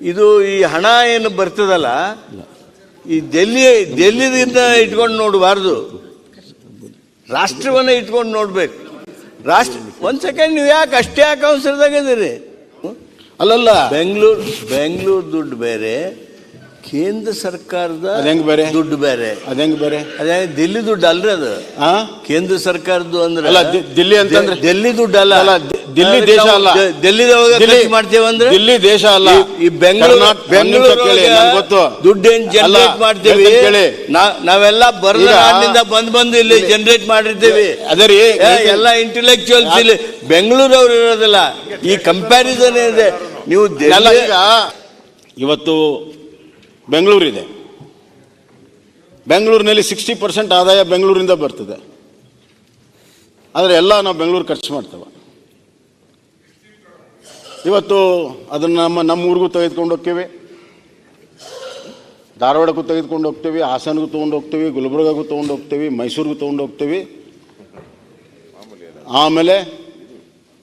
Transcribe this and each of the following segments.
ಇದು ಈ ಹಣ ಏನು ಬರ್ತದಲ್ಲ ಈ ಡೆಲ್ಲಿ ಡೆಲ್ಲಿದಿಂದ ಇಟ್ಕೊಂಡು ನೋಡಬಾರ್ದು. ರಾಷ್ಟ್ರವನ್ನ ಇಟ್ಕೊಂಡು ನೋಡ್ಬೇಕು. ರಾಷ್ಟ್ರ ಒಂದ್ ಸೆಕೆಂಡ್ ನೀವು ಯಾಕೆ ಅಷ್ಟೇ ಯಾಕೆ ಅವಸರದಾಗಿದ್ದೀರಿ ಅಲ್ಲಲ್ಲ. ಬೆಂಗಳೂರು ಬೆಂಗಳೂರು ದುಡ್ಡು ಬೇರೆ ಕೇಂದ್ರ ಸರ್ಕಾರದ ಹೆಂಗ್ ಬೇರೆ? ದುಡ್ಡು ಬೇರೆ. ಅದಂಗ್ ಬೇರೆ? ಅದೇ ದಿಲ್ಲಿ ದುಡ್ಡು ಅಲ್ರಿ ಅದು. ಆ? ಕೇಂದ್ರ ಸರ್ಕಾರದ್ದು ಅಂದ್ರೆ ದಿಲ್ಲಿ ಅಂತಂದ್ರೆ- ದೆಲ್ಲಿ ದಿಲ್ಲಿ ದುಡ್ಡು ಅಲ್ಲ. ಅಲ್ಲ, ದಿಲ್ಲಿ ದೇಶ ಅಲ್ಲ. ದಿಲ್ಲಿ- ಮಾಡ್ತೇವೆ ಅಂದ್ರೆ ದಿಲ್ಲಿ ದೇಶ ಅಲ್ಲ. ಈ- ಬೆಂಗಳೂರು ನಂಗ್ ಗೊತ್ತು. ದುಡ್ಡು ಏನ್ ಜನರೇಟ್ ಮಾಡ್ತೀವಿ. ನಾವೆಲ್ಲ ನಾಡಿನಿಂದ ಬಂದ್ ಬಂದು ಇಲ್ಲಿ ಜನರೇಟ್ ಮಾಡಿರ್ತೀವಿ. ಅದೇ ರೀ ಎಲ್ಲ ಇಂಟೆಲೆಕ್ಚುಯಲ್ಸ್ ಇಲ್ಲಿ. ಬೆಂಗಳೂರು ಅವ್ರು ಇರೋದಿಲ್ಲ. ಈ ಕಂಪ್ಯಾರಿಸನ್ ಇದೆ. ನೀವು ಇವತ್ತು ಬೆಂಗಳೂರಿದೆ ಬೆಂಗಳೂರಿನಲ್ಲಿ ಸಿಕ್ಸ್ಟಿ ಪರ್ಸೆಂಟ್ ಆದಾಯ ಬೆಂಗಳೂರಿಂದ ಬರ್ತದೆ. ಆದರೆ ಎಲ್ಲ ನಾವು ಬೆಂಗಳೂರು ಖರ್ಚು ಮಾಡ್ತೇವೆ. ಇವತ್ತು ಅದನ್ನು ನಮ್ಮ ನಮ್ಮ ಊರಿಗೂ ತೆಗೆದುಕೊಂಡು ಹೋಗ್ತೀವಿ. ಧಾರವಾಡಕ್ಕೂ ತೆಗೆದುಕೊಂಡು ಹೋಗ್ತೀವಿ ಹಾಸನಗೂ ತೊಗೊಂಡು ಹೋಗ್ತೀವಿ ಗುಲ್ಬರ್ಗಾಗೂ ತೊಗೊಂಡು ಹೋಗ್ತೀವಿ, ಮೈಸೂರಿಗೂ ತೊಗೊಂಡು ಹೋಗ್ತೀವಿ. ಆಮೇಲೆ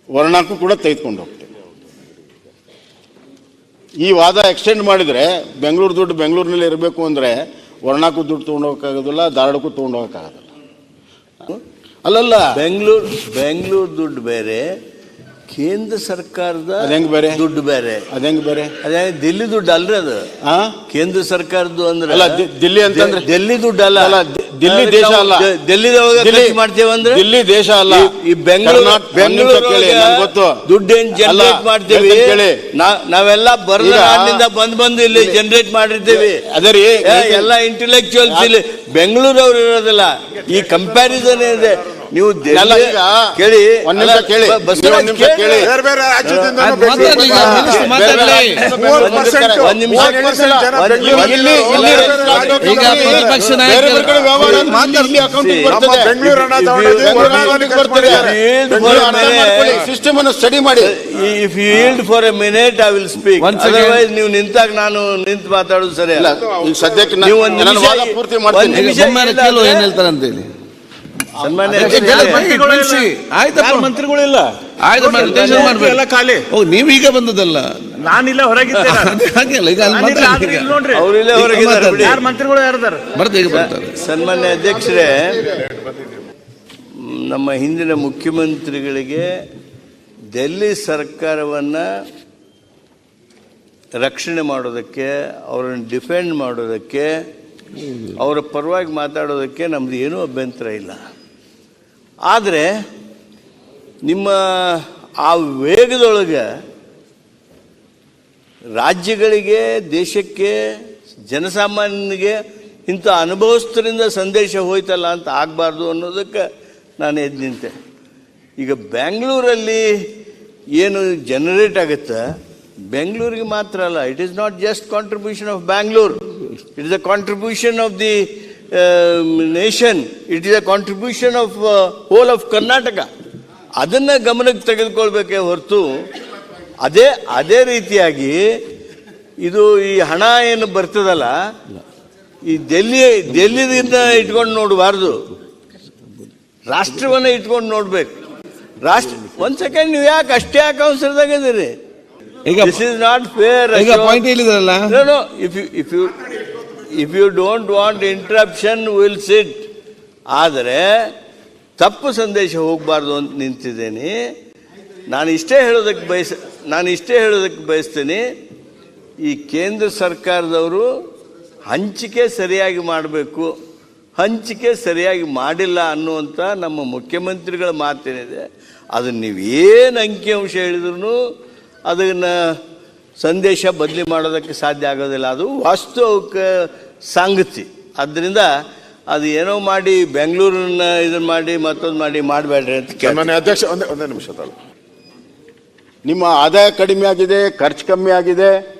ವರ್ಣಕ್ಕೂ ಕೂಡ ತೆಗೆದುಕೊಂಡು ಹೋಗ್ತೀವಿ. ಈ ವಾದ ಎಕ್ಸ್ಟೆಂಡ್ ಮಾಡಿದರೆ ಬೆಂಗಳೂರು ದುಡ್ಡು ಬೆಂಗಳೂರಿನಲ್ಲಿ ಇರಬೇಕು ಅಂದರೆ ವರ್ಣಕ್ಕೂ ದುಡ್ಡು ತೊಗೊಂಡು ಹೋಗೋಕ್ಕಾಗೋದಿಲ್ಲ, ಧಾರವಾಡಕ್ಕೂ ತೊಗೊಂಡು ಹೋಗೋಕ್ಕಾಗೋದಿಲ್ಲ. ಅಲ್ಲಲ್ಲ. ಬೆಂಗಳೂರು ಬೆಂಗಳೂರು ದುಡ್ಡು ಬೇರೆ ಕೇಂದ್ರ ಸರ್ಕಾರದ ಹೆಂಗ್ ಬೇರೆ? ದುಡ್ಡು ಬೇರೆ. ಹೆಂಗ್ ಬೇರೆ? ಅದೇ ದಿಲ್ಲಿ ದುಡ್ಡು ಅಲ್ರಿ ಅದು. ಆ? ಕೇಂದ್ರ ಸರ್ಕಾರದ್ದು ಅಂದ್ರೆ ದಿಲ್ಲಿ ಅಂತಂದ್ರೆ- ದಿಲ್ಲಿ ದುಡ್ಡು ಅಲ್ಲ. ಅಲ್ಲ, ದಿಲ್ಲಿ ದೇಶ ಅಲ್ಲ. ದೆಲ್ಲಿ ಮಾಡ್ತೇವೆ ಅಂದ್ರೆ ದಿಲ್ಲಿ ದೇಶ ಅಲ್ಲ. ಈ- ಬೆಂಗಳೂರು ಬೆಂಗಳೂರು ಗೊತ್ತು. ದುಡ್ಡು ಏನ್ ಜನರೇಟ್ ಮಾಡ್ತೀವಿ? ನಾವೆಲ್ಲ ಬರ್ಲಿಂದ ಬಂದ್ ಬಂದು ಇಲ್ಲಿ ಜನರೇಟ್ ಮಾಡಿರ್ತೀವಿ. ಅದರಿ ರೀ ಎಲ್ಲ ಇಂಟೆಲೆಕ್ಚುಯಲ್ಸ್ ಇಲ್ಲಿ. ಬೆಂಗಳೂರು ಅವ್ರು ಇರೋದಿಲ್ಲ. ಈ ಕಂಪ್ಯಾರಿಸನ್ ಇದೆ ನೀವು ದೆಹಲಿ- ಅಲ್ಲ, ಈಗ ಕೇಳಿ. ಒಂದ್ ನಿಮಿಷ ಕೇಳಿ. ಬ- ಬಸವರಾಜ್ ಒಂದ್ ನಿಮಿಷ ಕೇಳಿ. ಬೇರೆ ಬೇರೆ ರಾಜ್ಯದಿಂದ ಮಾತಾಡ್ಲಿ ಈಗ, ಮಿನಿಸ್ಟರ್ ಮಾತಾಡ್ಲಿ. ಮೂವತ್ತು percent, ಒಂದ್ ನಿಮಿಷ ಮೂವತ್ತು percent ಜನ ಬೆಂಗಳೂರು ಇಲ್ಲಿ ಇಲ್ಲಿ ಬೇರೆ ಬೇರೆ ರಾಜ್ಯಕ್ಕೆ ಈಗ ಪ್ರತಿಪಕ್ಷ ನಾಯಕರು- ಬೇರೆ ಬೇರೆ ಕಡೆ ವ್ಯವಹಾರ ಅಂದ್ರೆ ಇಲ್ಲಿ ಅಕೌಂಟಿಗೆ ನಮ್ಮ ನಮ್ಮ ಬರ್ತದೆ ಬೆಂಗಳೂರು ಹಣ ತಗೊಂಡೋಗಿ ಬೆಂಗಳೂರು ವರ್ಗಾವಣೆ ಅಕೌಂಟಿಗೆ ಬರ್ತದೆ ಮಾಡಿದ್ದಾರೆ. Yield for ಬೆಂಗಳೂರು ಅರ್ಥ ಮಾಡ್ಕೊಳ್ಳಿ ಸಿಸ್ಟಮ್ ಅನ್ನು ಸ್ಟಡಿ ಮಾಡಿ. If you for a minute I will speak Once again. Otherwise ನೀವು ನಿಂತಾಗ ನಾನು ನಿಂತು ಮಾತಾಡೋದು ಸರಿ ಇಲ್ಲ ಅಲ್ಲ ಈಗ ಸದ್ಯಕ್ಕೆ ನೀವು ಒಂದು ನಿಮಿಷ- ವಾದ ಪೂರ್ತಿ ಒಂದ್ ಮಾಡ್ತೀನಿ ನಿಮಿಷ ಕೇಳು ಏನ್ ಹೇಳ್ತಾರೆ ಅಂತೇಳಿ ಸನ್ಮಾನ್ಯ ಮಂತ್ರಿಗಳಿಲ್ಲ ಎಲ್ಲ ಖಾಲಿ. ನೀವು ಈಗ ಬಂದದಲ್ಲ ನಾನಿಲ್ಲ ಹೊರಗಿದ್ದೆ ಹಾಗೆಲ್ಲ ಈಗ ಹೊರಗಿದ್ದಾರೆ. ಯಾರು ಮಂತ್ರಿಗಳು ಯಾರಿದಾರ ಬರ್ತಾರೆ ಈಗ ಬರ್ತಾರೆ. ಸನ್ಮಾನ್ಯ ಅಧ್ಯಕ್ಷರೇ ನಮ್ಮ ಹಿಂದಿನ ಮುಖ್ಯಮಂತ್ರಿಗಳಿಗೆ ದೆಲ್ಲಿ ಸರ್ಕಾರವನ್ನು ರಕ್ಷಣೆ ಮಾಡೋದಕ್ಕೆ ಅವರನ್ನು ಡಿಫೆಂಡ್ ಮಾಡೋದಕ್ಕೆ ಅವರ ಪರವಾಗಿ ಮಾತಾಡೋದಕ್ಕೆ ನಮ್ದು ಏನೂ ಅಭ್ಯಂತರ ಇಲ್ಲ. ಆದರೆ ನಿಮ್ಮ ಆ ವೇಗದೊಳಗೆ ರಾಜ್ಯಗಳಿಗೆ, ದೇಶಕ್ಕೆ, ಜನಸಾಮಾನ್ಯನಿಗೆ ಇಂಥ ಅನುಭವಸ್ಥರಿಂದ ಸಂದೇಶ ಹೋಯ್ತಲ್ಲ ಅಂತ ಆಗಬಾರ್ದು ಅನ್ನೋದಕ್ಕೆ ನಾನು ಎದ್ದು ನಿಂತೆ. ಈಗ ಬ್ಯಾಂಗ್ಳೂರಲ್ಲಿ ಏನು ಜನರೇಟ್ ಆಗುತ್ತೆ? ಬೆಂಗಳೂರಿಗೆ ಮಾತ್ರ ಅಲ್ಲ it is not just contribution of Bangalore it is a contribution of the nation it is a contribution of whole of Karnataka ಅದನ್ನು ಗಮನಕ್ಕೆ ತೆಗೆದುಕೊಳ್ಬೇಕೇ ಹೊರತು ಅದೇ ಅದೇ ರೀತಿಯಾಗಿ ಇದು ಈ ಹಣ ಏನು ಬರ್ತದಲ್ಲ ಈ ಡೆಲ್ಲಿ ಡೆಲ್ಲಿದಿಂದ ಇಟ್ಕೊಂಡು ನೋಡಬಾರ್ದು. ರಾಷ್ಟ್ರವನ್ನು ಇಟ್ಕೊಂಡು ನೋಡ್ಬೇಕು. ರಾಷ್ಟ್ರ ಒಂದ್ ಸೆಕೆಂಡ್ ನೀವು ಯಾಕೆ ಅಷ್ಟೇ ಯಾಕೆ ಅವಸರದಾಗ ಇದ್ದೀರಿ ಈಗ this is not fair point ಹೇಳಿದ್ರಲ್ಲ? If you If you if you don't want interruption will sit. ಆದರೆ ತಪ್ಪು ಸಂದೇಶ ಹೋಗಬಾರ್ದು ಅಂತ ನಿಂತಿದ್ದೀನಿ. ನಾನು ಇಷ್ಟೇ ಹೇಳೋದಕ್ಕೆ ಬಯಸ, ನಾನು ಇಷ್ಟೇ ಹೇಳೋದಕ್ಕೆ ಬಯಸ್ತೀನಿ. ಈ ಕೇಂದ್ರ ಸರ್ಕಾರದವರು ಹಂಚಿಕೆ ಸರಿಯಾಗಿ ಮಾಡಬೇಕು. ಹಂಚಿಕೆ ಸರಿಯಾಗಿ ಮಾಡಿಲ್ಲ ಅನ್ನುವಂಥ ನಮ್ಮ ಮುಖ್ಯಮಂತ್ರಿಗಳ ಮಾತೇನಿದೆ. ಅದನ್ನು ನೀವೇನು ಅಂಕಿಅಂಶ ಹೇಳಿದ್ರು ಅದನ್ನು ಸಂದೇಶ ಬದಲಿ ಮಾಡೋದಕ್ಕೆ ಸಾಧ್ಯ ಆಗೋದಿಲ್ಲ. ಅದು ವಾಸ್ತವಕ್ಕೆ ಸಂಗತಿ. ಆದ್ದರಿಂದ ಅದು ಏನೋ ಮಾಡಿ ಬೆಂಗಳೂರನ್ನ ಇದನ್ನು ಮಾಡಿ ಮತ್ತೊಂದು ಮಾಡಿ ಮಾಡಬೇಡ್ರಿ ಅಂತ. ಸನ್ಮಾನ್ಯ ಅಧ್ಯಕ್ಷ, ಒಂದೇ ಒಂದೇ ನಿಮಿಷ ತಾಳು ನಿಮ್ಮ ಆದಾಯ ಕಡಿಮೆ ಆಗಿದೆ, ಖರ್ಚು ಕಮ್ಮಿ ಆಗಿದೆ.